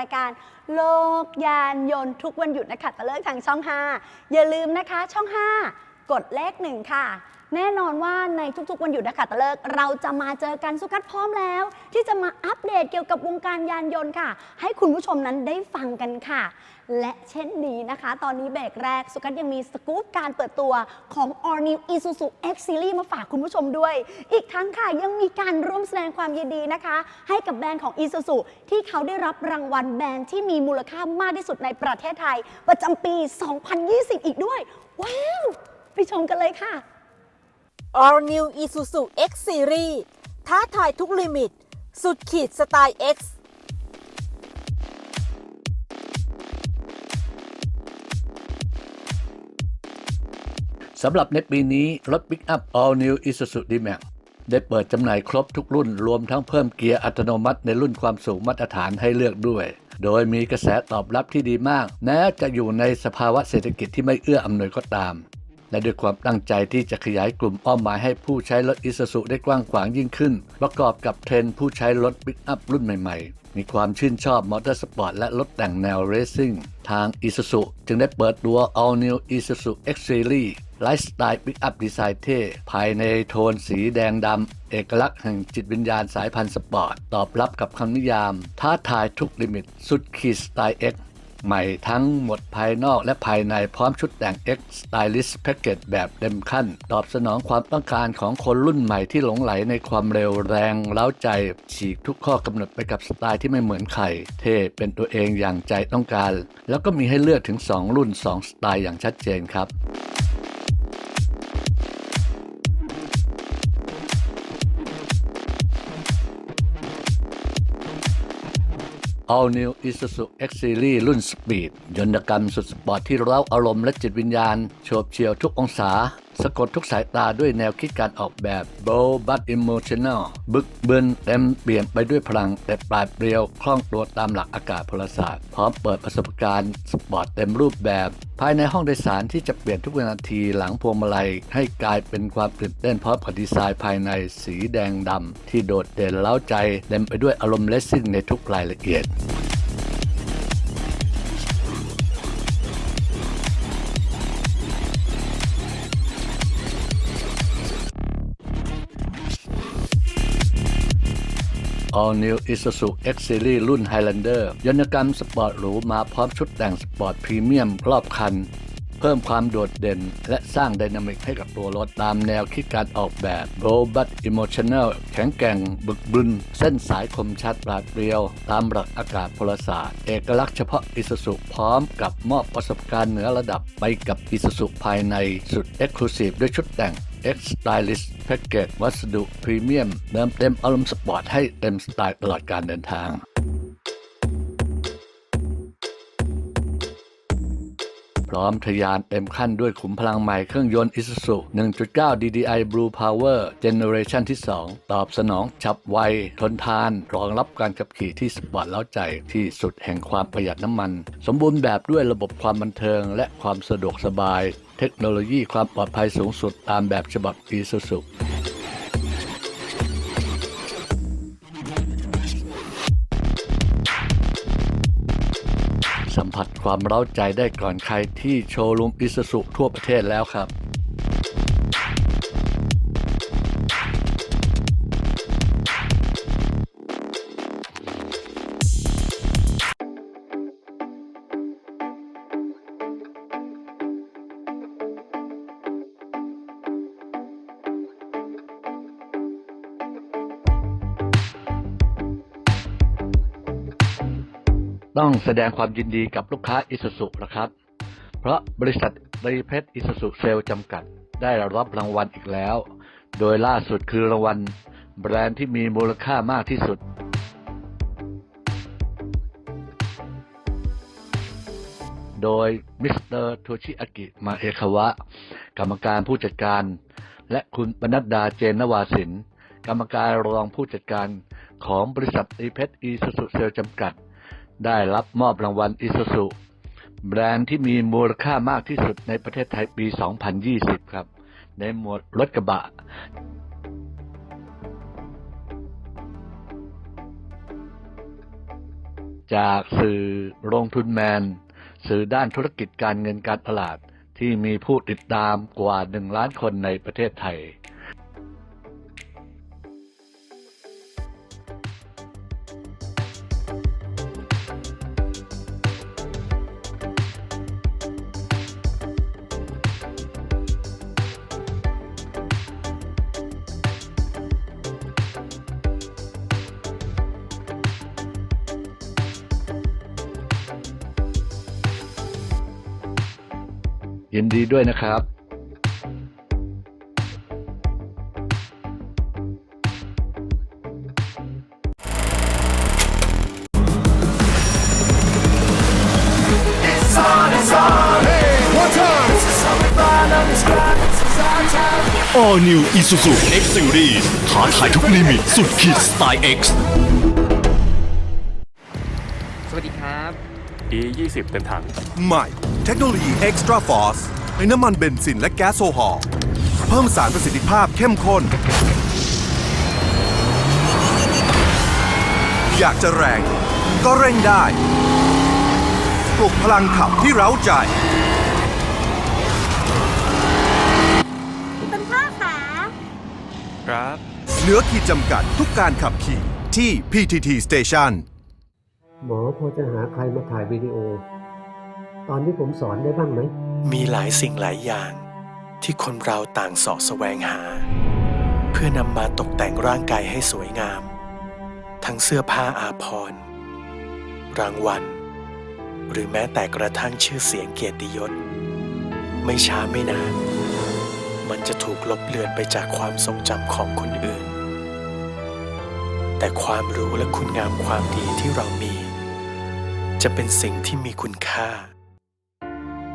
รายการโลกยานยนต์ทุกวันหยุดนะคะตะเลิกทางช่อง 5 อย่าลืมนะคะช่อง 5 กดเลขหนึ่งค่ะ แน่นอนว่าในทุกๆ วันหยุดนะคะตะเลิกเราจะมาเจอกันสุกัสพร้อมแล้ว ที่จะมาอัปเดตเกี่ยวกับวงการยานยนต์ค่ะ ให้คุณผู้ชมนั้นได้ฟังกันค่ะ และเช่นนี้นะคะ ตอนนี้เบรกแรกสุกัสยังมีสกู๊ปการเปิดตัวของ All New Isuzu X Series มาฝากคุณผู้ชมด้วย อีกทั้งค่ะยังมีการร่วมแสดงความยินดีนะคะ ให้กับแบรนด์ของ Isuzu ที่เขาได้รับรางวัลแบรนด์ที่มีมูลค่ามากที่สุดในประเทศไทย ประจำปี 2020 อีกด้วย ว้าว ไปชมกันเลยค่ะ All New Isuzu X Series ท้าทายทุกลิมิต สุดขีดสไตล์ X สำหรับในปีนี้ รถ Pick Up All New Isuzu D-Max ได้เปิดจำหน่ายครบทุกรุ่นรวมทั้งเพิ่มเกียร์อัตโนมัติในรุ่นความสูงมาตรฐานให้เลือกด้วย โดยมีกระแสตอบรับที่ดีมากแม้จะอยู่ในสภาวะเศรษฐกิจที่ไม่เอื้ออำนวยก็ตาม และด้วยความตั้งใจที่จะขยายกลุ่มเป้าหมายให้ผู้ใช้รถ Isuzu ได้กว้างขวางยิ่งขึ้น ประกอบกับเทรนด์ผู้ใช้รถ Pick Up รุ่นใหม่ๆ มีความชื่นชอบมอเตอร์สปอร์ตและรถแต่งแนวเรซิ่งทาง Isuzu จึงได้เปิดตัว All New Isuzu X Series ไลฟ์สไตล์ปิกอัพดีไซน์เท่ภายในโทนสีแดงดำ เอกลักษณ์แห่งจิตวิญญาณสายพันธุ์สปอร์ต ตอบรับกับคำนิยาม ท้าทายทุกลิมิต สุดขีดสไตล์ X ใหม่ทั้งหมดภายนอกและภายในพร้อมชุดแต่ง X Stylist Package แบบเต็มขั้น ตอบสนองความต้องการของคนรุ่นใหม่ที่หลงไหลในความเร็วแรงเล้าใจ ฉีกทุกข้อกำหนดไปกับสไตล์ที่ไม่เหมือนใคร เท่เป็นตัวเองอย่างใจต้องการ แล้วก็มีให้เลือกถึง 2 รุ่น 2 สไตล์อย่างชัดเจนครับ All New Isuzu X Series รุ่น Speed ยนตกรรมสุดสปอร์ตที่เร้าอารมณ์และจิตวิญญาณโฉบเฉี่ยวทุกองศา สะกดทุกสายตาด้วยแนวคิดการออกแบบ Bold but Emotional บึกเบือนเต็มเปลี่ยมไปด้วยพลัง แต่ปลายเปรียวคล่องตัวตามหลักอากาศพลศาสตร์ พร้อมเปิดประสบการณ์สปอร์ตเต็มรูปแบบ ภายในห้องโดยสารที่จะเปลี่ยนทุกวินาทีหลังพวงมาลัย ให้กลายเป็นความตื่นเต้นพร้อมกับดีไซน์ภายในสีแดงดำที่โดดเด่นเล้าใจเต็มไปด้วยอารมณ์เลสซิ่งในทุกรายละเอียด All New Isuzu X Series รุ่น Highlander ยนตกรรมสปอร์ตหรูมาพร้อมชุดแต่งสปอร์ตพรีเมียมรอบคัน เพิ่มความโดดเด่น และสร้างไดนามิกให้กับตัวรถตามแนวคิดการออกแบบ Bold but Emotional แข็งแกร่ง บึกบึน เส้นสายคมชัดปราดเปรียว ตามหลักอากาศพลศาสตร์ เอกลักษณ์เฉพาะ Isuzu พร้อมกับมอบประสบการณ์เหนือระดับไปกับ Isuzu ภายในสุด Exclusive ด้วยชุดแต่ง X Stylist Package วัสดุพรีเมียมเติมเต็มอารมณ์สปอร์ตให้เต็มสไตล์ตลอดการเดินทางพร้อมทะยานเต็มขั้นด้วยขุมพลังใหม่เครื่องยนต์ Isuzu 1.9 DDI Blue Power Generation ที่ 2 ตอบสนองฉับไว ทนทาน รองรับการขับขี่ที่สปอร์ตเล้าใจ ที่สุดแห่งความประหยัดน้ำมัน สมบูรณ์แบบด้วยระบบความบันเทิงและความสะดวกสบาย เทคโนโลยีความปลอดภัยสูงสุดตามแบบฉบับทีสุสุสัมผัสความเร้าใจได้ก่อนใครที่โชว์รูมอิสสุทั่วประเทศแล้วครับ ต้องแสดงความยินดีกับลูกค้าอิสุสุนะครับ เพราะบริษัทตรีเพชรอิสุสุเซลจำกัด ได้รับรางวัลอีกแล้ว โดยล่าสุดคือรางวัลแบรนด์ที่มีมูลค่ามากที่สุด โดยมิสเตอร์โทชิอากิมาเอคาวะ กรรมการผู้จัดการ และคุณปนัดดาเจนนวาสิน กรรมการรองผู้จัดการของบริษัทตรีเพชรอิสุสุเซลจำกัด ได้รับมอบรางวัลอิสุสุแบรนด์ที่มีมูลค่ามากที่สุดในประเทศไทยปี 2020 ครับ ในหมวดรถกระบะ จากสื่อลงทุนแมน สื่อด้านธุรกิจการเงินการตลาดที่มีผู้ติดตามกว่า 1 ล้านคนในประเทศไทย ยินดีด้วยนะครับ All New Isuzu X Series ท้าทายทุกลิมิตสุดขีดสไตล์ X สวัสดีครับ E 2 0 เต็มถัง ใหม่เทคโนโลยี Extra Force ในน้ำมันเบนซินและแก๊สโซฮอล์เพิ่มสารประสิทธิภาพเข้มข้น อยากจะแรงก็เร่งได้ปลุกพลังขับที่เร้าใจ คุณพ่อขาครับ เหลือขีดจำกัดทุกการขับขี่ที่ PTT Station หมอพอจะหาใครมาถ่ายวิดีโอ ตอนที่ผมสอนได้บ้างไหม มีหลายสิ่งหลายอย่างที่คนเราต่างเสาะแสวงหา เพื่อนำมาตกแต่งร่างกายให้สวยงาม ทั้งเสื้อผ้าอาภรณ์รางวัล หรือแม้แต่กระทั่งชื่อเสียงเกียรติยศ ไม่ช้าไม่นาน มันจะถูกลบเลือนไปจากความทรงจำของคนอื่น แต่ความรู้และคุณงามความดีที่เรามี จะเป็นสิ่งที่มีคุณค่า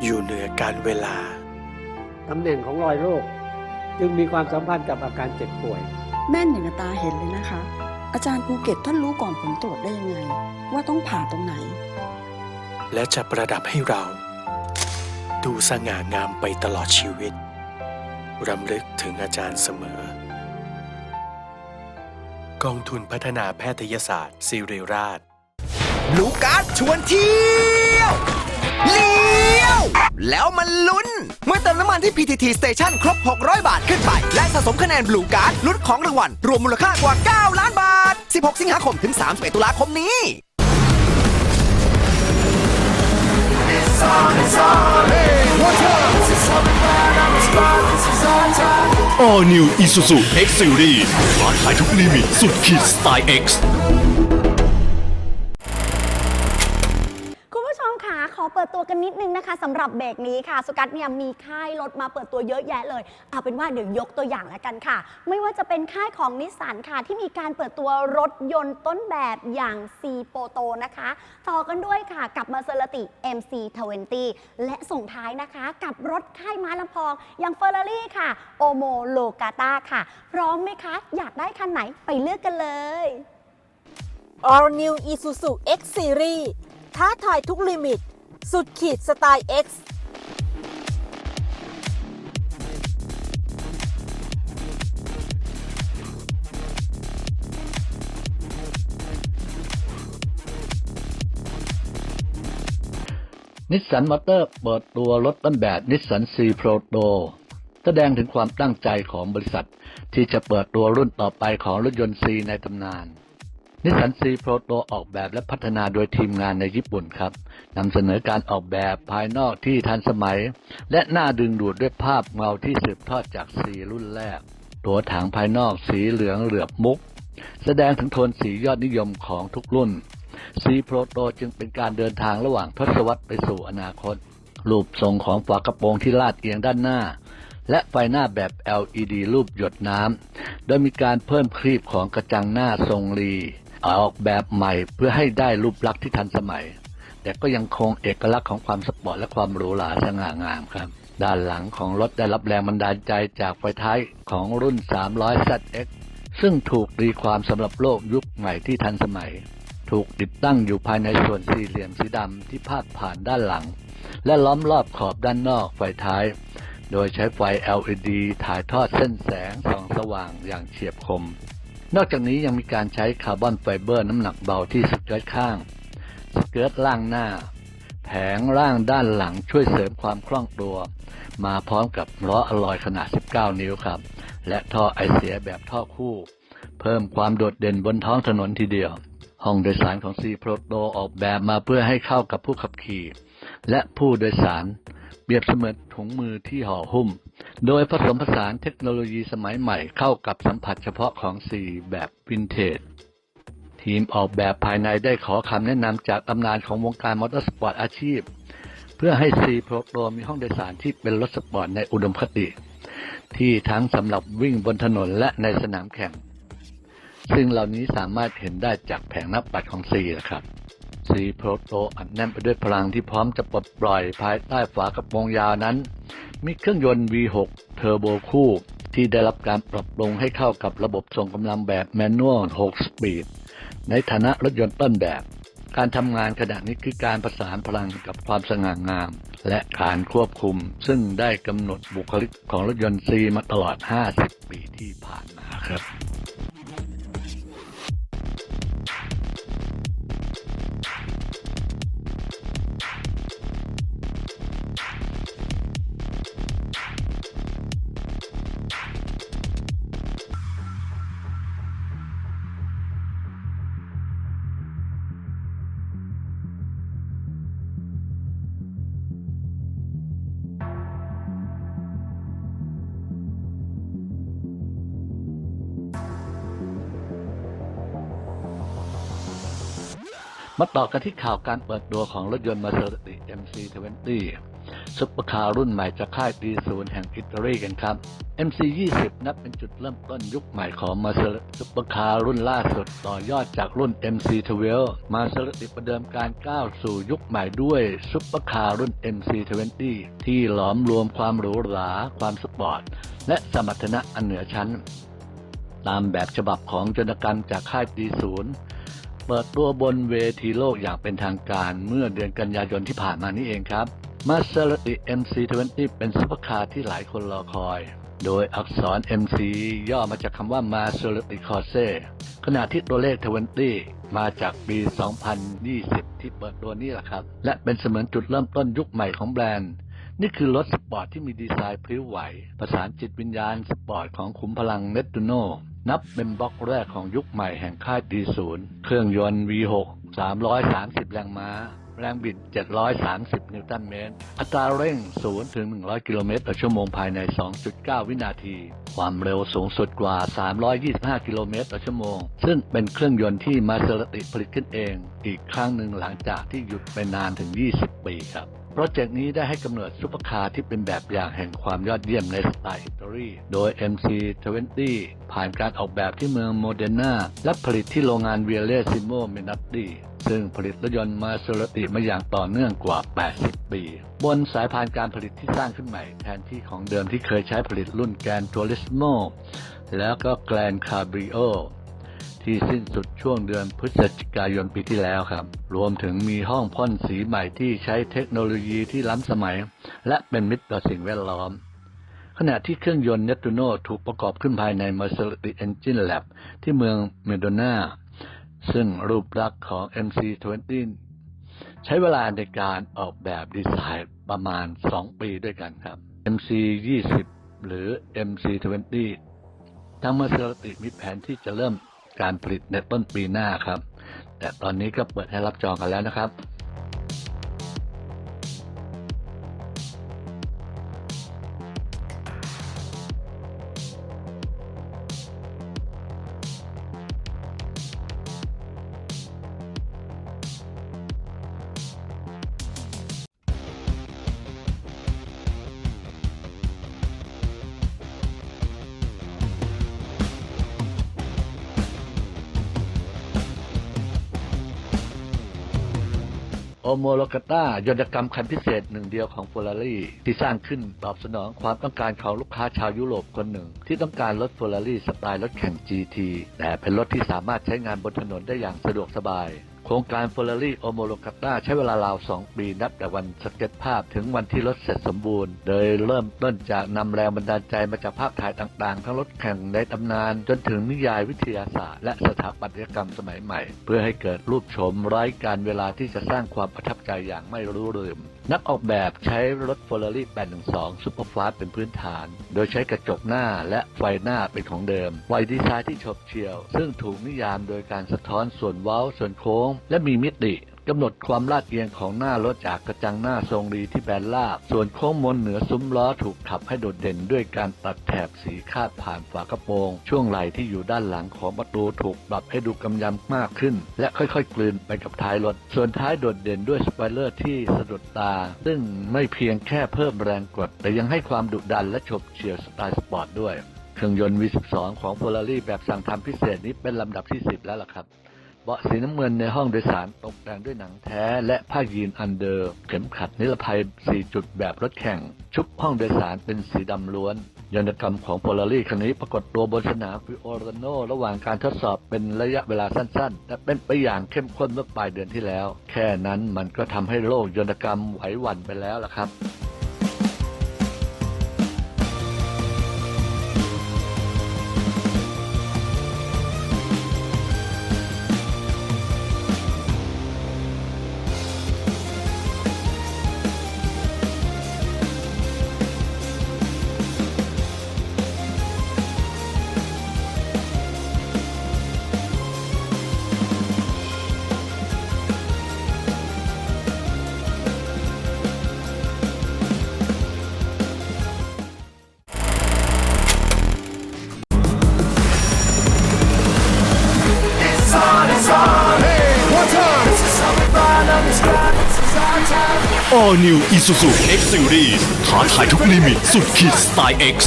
อยู่เหนือการเวลา ตำแหน่งของรอยโรค จึงมีความสัมพันธ์กับอาการเจ็บป่วย แม่นอย่างกับตาเห็นเลยนะคะ อาจารย์ภูเก็ตท่านรู้ก่อนผลตรวจได้ยังไง ว่าต้องผ่าตรงไหน และจะประดับให้เรา ดูสง่างามไปตลอดชีวิต รำลึกถึงอาจารย์เสมอ กองทุนพัฒนาแพทยศาสตร์ ศิริราช ลูการ์ดชวนเที่ยว เลี้ยว แล้วมันลุ้น เมื่อเติมน้ำมันที่ PTT Station ครบ 600 บาทขึ้นไป และสะสมคะแนนบลูการ์ดลุ้นของรางวัล รวมมูลค่ากว่า 9 ล้านบาท 16 สิงหาคมถึง 31 ตุลาคมนี้ All New Isuzu X Series ท้าทายทุกลิมิตสุดขีดสไตล์ X กันนิดนึงนะคะสำหรับเบรกนี้ค่ะสกัสเนี่ยมีค่ายรถมาเปิดตัวเยอะแยะเลย เอาเป็นว่าเดี๋ยวยกตัวอย่างแล้วกันค่ะ ไม่ว่าจะเป็นค่ายของนิสสันค่ะ ที่มีการเปิดตัวรถยนต์ต้นแบบอย่าง C p o t o นะคะ ต่อกันด้วยค่ะกับ m a s e r a t i MC20 และส่งท้ายนะคะ กับรถค่ายม้าลำพอง อย่าง Ferrari ค่ะ Omo Logata ค่ะ พร้อมไหมคะ อยากได้คันไหนไปเลือกกันเลย All New Isuzu X Series ท้าทายทุกลิมิต สุดขีดสไตล์ X นิสสันมอเตอร์เปิดตัวรถต้นแบบนิสสันซีโปรโตแสดงถึงความตั้งใจของบริษัท ที่จะเปิดตัวรุ่นต่อไปของรถยนต์ซีในตำนาน นิสสันซีโปรโตออกแบบและพัฒนาโดยทีมงานในญี่ปุ่นครับนำเสนอการออกแบบภายนอกที่ทันสมัย และน่าดึงดูดด้วยภาพเงาที่สืบทอดจากซีรุ่นแรก ตัวถังภายนอกสีเหลืองเหลือบมุก แสดงถึงโทนสียอดนิยมของทุกรุ่นซีโปรโตจึงเป็นการเดินทางระหว่างทศวรรษไปสู่อนาคต รูปทรงของฝากระโปรงที่ลาดเอียงด้านหน้า และไฟหน้าแบบ LED รูปหยดน้ำ โดยมีการเพิ่มครีบของกระจังหน้าทรงรี ออกแบบใหม่เพื่อให้ได้รูปลักษณ์ที่ทันสมัย แต่ก็ยังคงเอกลักษณ์ของความสปอร์ตและความหรูหราสง่างามครับ ด้านหลังของรถได้รับแรงบันดาลใจจากไฟท้ายของรุ่น 300 ZX ซึ่งถูกตีความสำหรับโลกยุคใหม่ที่ทันสมัย ถูกติดตั้งอยู่ภายในส่วนสี่เหลี่ยมสีดำที่พาดผ่านด้านหลัง และล้อมรอบขอบด้านนอกไฟท้าย โดยใช้ไฟ LED ถ่ายทอดเส้นแสงส่องสว่างอย่างเฉียบคม นอกจากนี้ยังมีการใช้คาร์บอนไฟเบอร์น้ำหนักเบาที่สุดยอดข้าง สเกิร์ตล่างหน้า แผงล่างด้านหลังช่วยเสริมความคล่องตัว มาพร้อมกับล้ออลลอยขนาด 19 นิ้วครับ และท่อไอเสียแบบท่อคู่ เพิ่มความโดดเด่นบนท้องถนนทีเดียว ห้องโดยสารของ C Pro ออกแบบมาเพื่อให้เข้ากับผู้ขับขี่ และผู้โดยสารเปรียบเสมือนถุงมือที่ห่อหุ้ม โดยผสมผสานเทคโนโลยีสมัยใหม่เข้ากับสัมผัสเฉพาะของ C แบบวินเทจ ทีมออกแบบภายในได้ขอคำแนะนำจากตำนานของวงการมอเตอร์สปอร์ตอาชีพ เพื่อให้ C Pro Pro มีห้องโดยสารที่เป็นรถสปอร์ตในอุดมคติ ที่ทั้งสำหรับวิ่งบนถนนและในสนามแข่ง ซึ่งเหล่านี้สามารถเห็นได้จากแผงนับบัตรของ C นะครับ C Pro Pro อัดแน่นไปด้วยพลังที่พร้อมจะปลดปล่อยภายใต้ฝากระโปรงยาวนั้น มีเครื่องยนต์ V6 เทอร์โบคู่ ที่ได้รับการปรับปรุงให้เข้ากับระบบส่งกำลังแบบแมนนวล 6 สปีด ในฐานะรถยนต์ต้นแบบ การทำงานขณะนี้คือการประสานพลังกับความสง่างาม และการควบคุม ซึ่งได้กำหนดบุคลิกของรถยนต์ C มาตลอด 50 ปีที่ผ่านมาครับ มาต่อกันที่ข่าวการเปิดตัวของรถยนต์ Maserati MC20 ซุปเปอร์คาร์รุ่นใหม่จากค่าย D0 แห่งอิตาลีกันครับ MC20 นับเป็นจุดเริ่มต้นยุคใหม่ของ Maserati ซุปเปอร์คาร์รุ่นล่าสุด ต่อยอดจากรุ่น MC12 Maserati ประเดิมการก้าวสู่ยุคใหม่ด้วยซุปเปอร์คาร์รุ่น MC20 ที่หลอมรวมความหรูหรา ความสปอร์ต และสมรรถนะอันเหนือชั้น ตามแบบฉบับของจนกรรมจากค่าย D0 เปิดตัวบนเวทีโลกอย่างเป็นทางการเมื่อเดือนกันยายนที่ผ่านมานี้เองครับ Maserati MC20 เป็นซุปเปอร์คาร์ที่หลายคนรอคอย โดยอักษร MC ย่อมาจากคำว่า Maserati Corse ขณะที่ตัวเลข 20 มาจากปี 2020 ที่เปิดตัวนี้แหละครับ และเป็นเสมือนจุดเริ่มต้นยุคใหม่ของแบรนด์ นี่คือรถสปอร์ตที่มีดีไซน์พลิ้วไหว ประสานจิตวิญญาณสปอร์ตของขุมพลังเนตูโน นับเป็นบล็อกแรกของยุคใหม่แห่งค่าย D0 เครื่องยนต์ V6 330 แรงม้า แรงบิด 730 นิวตันเมตร อัตราเร่ง 0 ถึง 100 กิโลเมตรต่อชั่วโมงภายใน 2.9 วินาที ความเร็วสูงสุดกว่า 325 กิโลเมตรต่อชั่วโมง ซึ่งเป็นเครื่องยนต์ที่มาเซราติผลิตขึ้นเอง อีกครั้งหนึ่งหลังจากที่หยุดไปนานถึง 20 ปีครับ โปรเจกต์นี้ได้ให้กำเนิดซุปเปอร์คาร์ที่เป็นแบบอย่างแห่งความยอดเยี่ยมในสไตล์อิตาลีโดย MC20 ผ่านการออกแบบที่เมืองโมเดนาและผลิตที่โรงงานเวียเลซิโมเมนัตตีซึ่งผลิตรถยนต์มาเซรติมาอย่างต่อเนื่องกว่า 80 ปี บนสายพานการผลิตที่สร้างขึ้นใหม่แทนที่ของเดิมที่เคยใช้ผลิตรุ่นแกรนทัวริสโมแล้วก็แกรนคาบริโอ ที่สิ้นสุดช่วงเดือนพฤศจิกายนปีที่แล้วครับ รวมถึงมีห้องพ่นสีใหม่ที่ใช้เทคโนโลยีที่ล้ำสมัย และเป็นมิตรต่อสิ่งแวดล้อม ขณะที่เครื่องยนต์เนตูโนถูกประกอบขึ้นภายใน Maserati Engine Lab ที่เมืองเมโดนาซึ่งรูปลักษณ์ของ MC20 ใช้เวลาในการออกแบบดีไซน์ประมาณ 2 ปีด้วยกันครับ MC20 หรือ MC20 ทางมาเซราติมีแผนที่จะเริ่ม การผลิตในต้นปีหน้าครับ แต่ตอนนี้ก็เปิดให้รับจองกันแล้วนะครับ โมโลกาต้ายนตกรรมคันพิเศษหนึ่งเดียวของฟอรารี่ที่สร้างขึ้นตอบสนองความต้องการของลูกค้าชาวยุโรปคนหนึ่ง ที่ต้องการรถ f ฟ r รารี่สไตล์รถแข่ง GT แต่เป็นรถที่สามารถใช้งานบนถนนได้อย่างสะดวกสบาย โครงการ Ferrari o m o l o g a t a ใช้เวลาราว2 ปีนับแต่วันสเก็ตภาพถึงวันที่รถเสร็จสมบูรณ์ โดยเริ่มต้นจากนำแรงบันดาลใจมาจากภาพถ่ายต่างๆ ทั้งรถแข่งในตำนาน จนถึงนิยายวิทยาศาสตร์และสถาปัตยกรรมสมัยใหม่ เพื่อให้เกิดรูปโฉมไร้การเวลาที่จะสร้างความประทับใจอย่างไม่รู้ลืม นักออกแบบใช้รถ Ferrari 812 Superfast เป็นพื้นฐาน โดยใช้กระจกหน้าและไฟหน้าเป็นของเดิมไวดีไซน์ที่ฉบเฉี่ยว ซึ่งถูกนิยามโดยการสะท้อนส่วนเว้าส่วนโค้ง และมีมิติ กำหนดความลาดเอียงของหน้ารถจากกระจังหน้าทรงรีที่แบนราบ ส่วนโค้งมนเหนือซุ้มล้อถูกขับให้โดดเด่นด้วยการตัดแถบสีคาดผ่านฝากระโปรง ช่วงไหล่ที่อยู่ด้านหลังของประตูถูกปรับให้ดูกำยำมากขึ้น และค่อยๆ กลืนไปกับท้ายรถ ส่วนท้ายโดดเด่นด้วยสปอยเลอร์ที่สะดุดตา ซึ่งไม่เพียงแค่เพิ่มแรงกด แต่ยังให้ความดุดันและฉบเฉี่ยวสไตล์สปอร์ตด้วย เครื่องยนต์ V12 ของ Ferrari แบบสั่งทำพิเศษนี้เป็นลำดับที่ 10 แล้วล่ะครับ เบาะสีน้ำเงินในห้องโดยสารตกแต่งด้วยหนังแท้และผ้ายีนอันเดอร์เข็มขัดนิรภัย 4 จุดแบบรถแข่ง ชุบห้องโดยสารเป็นสีดำล้วน ยนตกรรมของ p o l a r i คันนี้ปรากฏตัวบนสนามฟิโอรโนระหว่างการทดสอบเป็นระยะเวลาสั้นๆแต่เป็นไปอย่างเข้มข้นเมื่อปลายเดือนที่แล้ว แค่นั้นมันก็ทำให้โลกยนตกรรมไหวหวั่นไปแล้วล่ะครับ All New Isuzu X Series ท้าทายทุกลิมิตสุดขีดสไตล์ X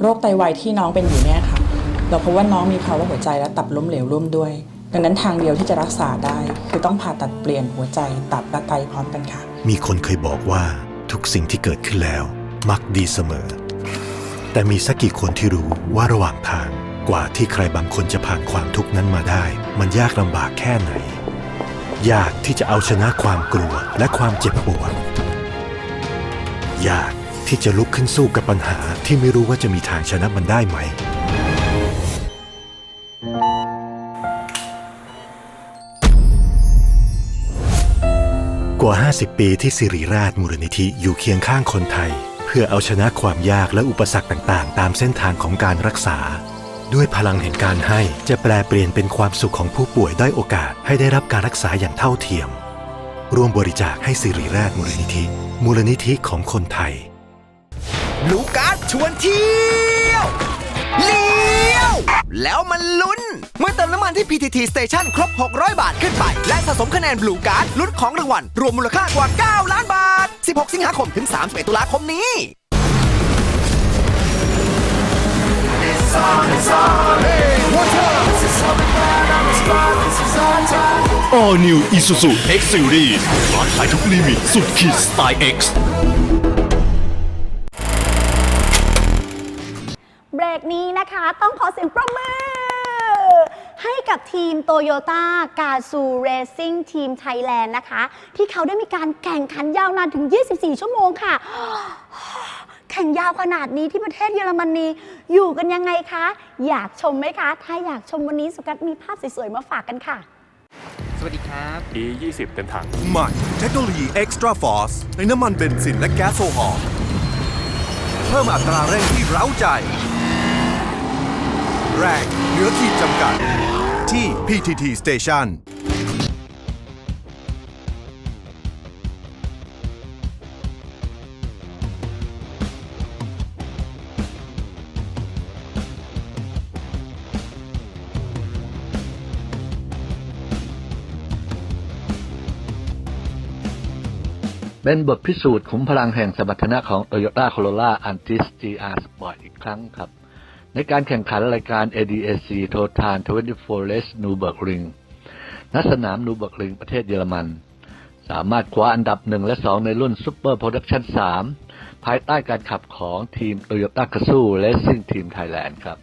โรคไตวายที่น้องเป็นอยู่เนี่ยค่ะ เราพบว่าน้องมีภาวะหัวใจและตับล้มเหลวร่วมด้วย ดังนั้นทางเดียวที่จะรักษาได้ คือต้องผ่าตัดเปลี่ยนหัวใจตับและไตพร้อมกันค่ะ มีคนเคยบอกว่าทุกสิ่งที่เกิดขึ้นแล้ว มักดีเสมอ แต่มีสักกี่คนที่รู้ว่าระหว่างทางกว่าที่ใครบางคนจะผ่านความทุกข์นั้นมาได้ มันยากลำบากแค่ไหน ยากที่จะเอาชนะความกลัวและความเจ็บปวด ยากที่จะลุกขึ้นสู้กับปัญหาที่ไม่รู้ว่าจะมีทางชนะมันได้ไหม กว่า 50 ปีที่สิริราชมูลนิธิอยู่เคียงข้างคนไทย เพื่อเอาชนะความยากและอุปสรรคต่างๆ ตามเส้นทางของการรักษา ด้วยพลังแห่งการให้จะแปลเปลี่ยนเป็นความสุขของผู้ป่วยได้อยโอกาสให้ได้รับการรักษาอย่างเท่าเทียม ร่วมบริจาคให้สิริราชมูลนิธิ มูลนิธิของคนไทย ลูการ์ดชวนเที่ยวเลี้ยว แล้วมันลุ้น เมื่อเติมน้ำมันที่ PTT Station ครบ 600 บาทขึ้นไป และสะสมคะแนนบลูการ์ดลุ้นของรางวัลรวมมูลค่ากว่า 9 ล้านบาท 16 สิงหาคมถึง 31 ตุลาคมนี้ All New Isuzu X Series ท้าทายทุกลิมิตสุดขีดสไตล์ X เบรกนี้นะคะต้องขอเสียงปรบมือ ให้กับทีมโตโยต้ากาซูเรซิ่งทีมไทยแลนด์นะคะ ที่เขาได้มีการแข่งขันยาวนานถึง 24 ชั่วโมงค่ะ แข่งยาวขนาดนี้ที่ประเทศเยอรมนีอยู่กันยังไงคะ อยากชมไหมคะ ถ้าอยากชมวันนี้สุกัสมีภาพสวยๆมาฝากกันค่ะ สวัสดีครับ E 20 เต็มถัง ใหม่เทคโนโลยี Extra Force ในน้ำมันเบนซินและแก๊สโซฮอล์เพิ่มอัตราเร่งที่เร้าใจ แรงเหนือขีดจำกัดที่ PTT Station เป็นบทพิสูจน์ขุมพลังแห่งสมรรถนะของ Toyota Corolla Altis GR Sport อีกครั้งครับ ในการแข่งขันรายการ ADAC Total 24 Race Nürburgring ณสนามนูเบิร์กริงประเทศเยอรมัน สามารถคว้าอันดับ1และ2ในรุ่น Super Production 3ภายใต้การขับของทีม Toyota Gazoo Racing Team Thailand ครับ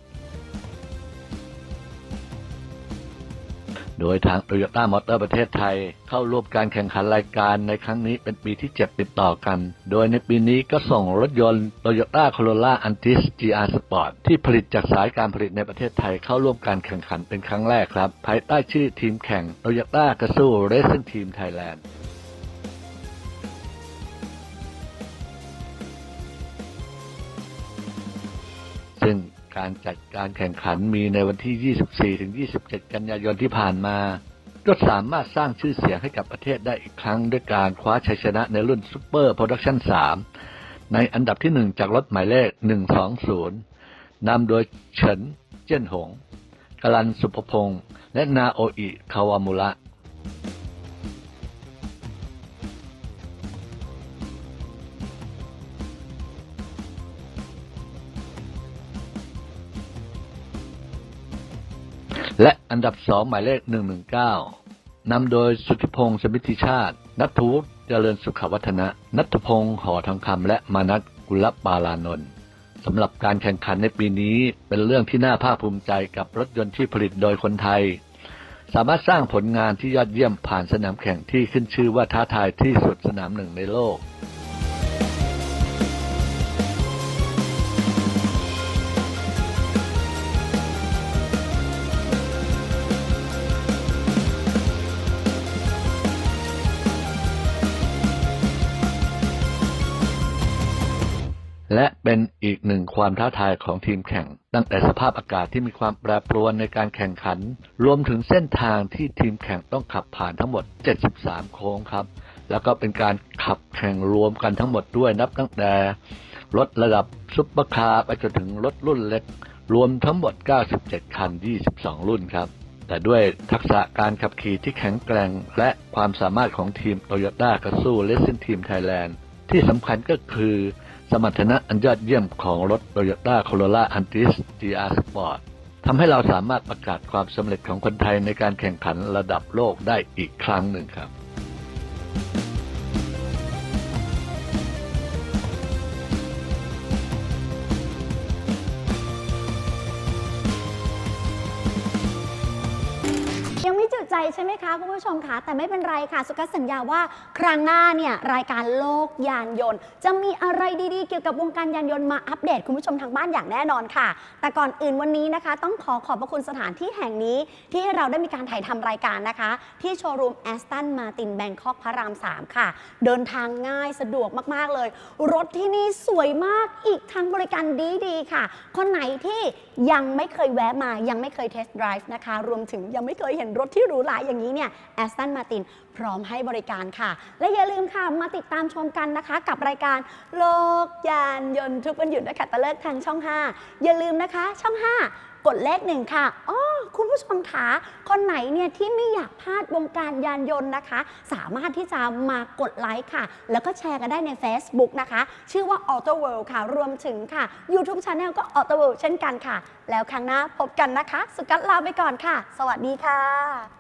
โดยทาง Toyota Motor ประเทศไทย เข้าร่วมการแข่งขันรายการในครั้งนี้เป็นปีที่ 7 ติดต่อกัน โดยในปีนี้ก็ส่งรถยนต์ Toyota Corolla Altis GR Sport ที่ผลิตจากสายการผลิตในประเทศไทยเข้าร่วมการแข่งขันเป็นครั้งแรกครับ ภายใต้ชื่อทีมแข่ง Toyota Gazoo Racing Team Thailand ซึ่ง การจัดการแข่งขันมีในวันที่ 24 ถึง 27 กันยายนที่ผ่านมา ก็สามารถสร้างชื่อเสียงให้กับประเทศได้อีกครั้ง ด้วยการคว้าชัยชนะในรุ่นซูเปอร์โปรดักชั่น 3 ในอันดับที่ 1 จากรถหมายเลข 120 นำโดยเฉินเจี้ยนหงกลันสุภพงศ์และนาโออิคาวามุระ และอันดับสองหมายเลข 119 นำโดยสุทธิพงศ์สมิทธิชาติ นัทวุฒิเจริญสุขวัฒนะ นัทพงศ์หอทองคำและมานัทกุลปาลานนท์สำหรับการแข่งขันในปีนี้เป็นเรื่องที่น่าภาคภูมิใจกับรถยนต์ที่ผลิตโดยคนไทย สามารถสร้างผลงานที่ยอดเยี่ยมผ่านสนามแข่งที่ขึ้นชื่อว่าท้าทายที่สุดสนามหนึ่งในโลก และเป็นอีกหนึ่งความท้าทายของทีมแข่ง ตั้งแต่สภาพอากาศที่มีความแปรปรวนในการแข่งขัน รวมถึงเส้นทางที่ทีมแข่งต้องขับผ่านทั้งหมด 73 โค้งครับ แล้วก็เป็นการขับแข่งรวมกันทั้งหมดด้วยนับตั้งแต่รถระดับซุปเปอร์คาร์ไปจนถึงรถรุ่นเล็ก รวมทั้งหมด 97 คัน 22 รุ่นครับ แต่ด้วยทักษะการขับขี่ที่แข็งแกร่ง และความสามารถของทีมโตโยต้ากระสู้เลสซินทีมไทยแลนด์ที่สำคัญก็คือ สมรรถนะอันยอดเยี่ยมของรถ Toyota Corolla Altis GR Sport ทำให้เราสามารถประกาศความสำเร็จของคนไทยในการแข่งขันระดับโลกได้อีกครั้งหนึ่งครับ ใช่ไหมคะคุณผู้ชมคะแต่ไม่เป็นไรค่ะสุกัสสัญญาว่าครั้งหน้าเนี่ยรายการโลกยานยนต์ จะมีอะไรดีๆ เกี่ยวกับวงการยานยนต์มาอัปเดตคุณผู้ชมทางบ้านอย่างแน่นอนค่ะ แต่ก่อนอื่นวันนี้นะคะ ต้องขอขอบพระคุณสถานที่แห่งนี้ ที่เราได้มีการถ่ายทำรายการนะคะ ที่โชว์รูมแอสตันมาตินแบงคอกพระราม 3 ค่ะ เดินทางง่ายสะดวกมากๆเลย รถที่นี่สวยมากอีกทั้งบริการดีๆค่ะ คนไหนที่ ยังไม่เคยแวะมายังไม่เคยเทสต์ไดรฟ์นะคะ รวมถึงยังไม่เคยเห็นรถที่หรูหราอย่างนี้เนี่ยแอสตันมาติน พร้อมให้บริการค่ะ และอย่าลืมค่ะมาติดตามชมกันนะคะ กับรายการโลกยานยนต์ทุกวันหยุดนะคะตะเลิกทางช่อง 5 อย่าลืมนะคะ ช่อง 5 กดเลขหนึ่งค่ะอ๋อคุณผู้ชมคะคนไหนเนี่ยที่ไม่อยากพลาดวงการยานยนต์นะคะ สามารถที่จะมากดไลค์ค่ะ แล้วก็แชร์กันได้ใน Facebook นะคะ ชื่อว่า Auto World ค่ะ รวมถึงค่ะ YouTube Channel ก็ Auto World เช่นกันค่ะ แล้วครั้งหน้าพบกันนะคะ สุกัสลาไปก่อนค่ะ สวัสดีค่ะ